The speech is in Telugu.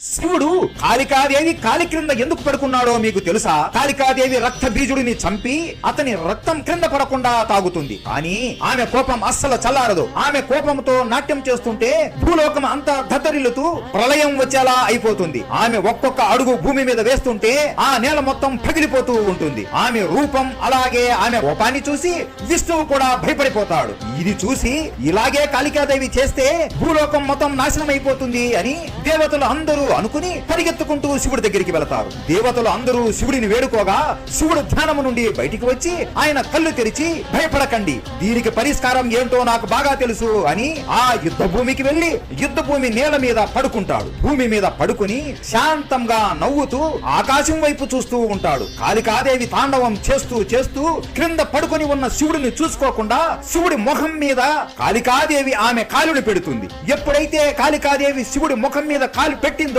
శివుడు కాళికాదేవి కాలి క్రింద ఎందుకు పడుకున్నాడో మీకు తెలుసా? కాళికాదేవి రక్త బీజుడిని చంపి అతని రక్తం క్రింద పడకుండా తాగుతుంది. కానీ ఆమె కోపం అస్సలు చల్లారదు. ఆమె కోపంతో నాట్యం చేస్తుంటే భూలోకం అంతా దద్దరిల్లుతూ ప్రళయం వచ్చేలా అయిపోతుంది. ఆమె ఒక్కొక్క అడుగు భూమి మీద వేస్తుంటే ఆ నేల మొత్తం పగిలిపోతూ ఉంటుంది. ఆమె రూపం అలాగే ఆమె కోపాన్ని చూసి విష్ణువు కూడా భయపడిపోతాడు. ఇది చూసి ఇలాగే కాళికాదేవి చేస్తే భూలోకం మొత్తం నాశనం అయిపోతుంది అని దేవతలు అందరూ అనుకుని పరిగెత్తుకుంటూ శివుడి దగ్గరికి వెళతారు. దేవతలు అందరూ శివుడిని వేడుకోగా శివుడు ధ్యానము నుండి బయటికి వచ్చి ఆయన కళ్ళు తెరిచి భయపడకండి. దీనికి పరిష్కారం ఏంటో నాకు బాగా తెలుసు అని ఆ యుద్ధ భూమికి వెళ్ళి యుద్ధ భూమి నేల మీద పడుకుంటాడు. భూమి మీద పడుకుని శాంతంగా నవ్వుతూ ఆకాశం వైపు చూస్తూ ఉంటాడు. కాళికాదేవి తాండవం చేస్తూ చేస్తూ క్రింద పడుకుని ఉన్న శివుడిని చూసుకోకుండా శివుడి ముఖం మీద కాళికాదేవి ఆమె కాలుని పెడుతుంది. ఎప్పుడైతే కాళికాదేవి శివుడి ముఖం మీద కాలు పెట్టిందో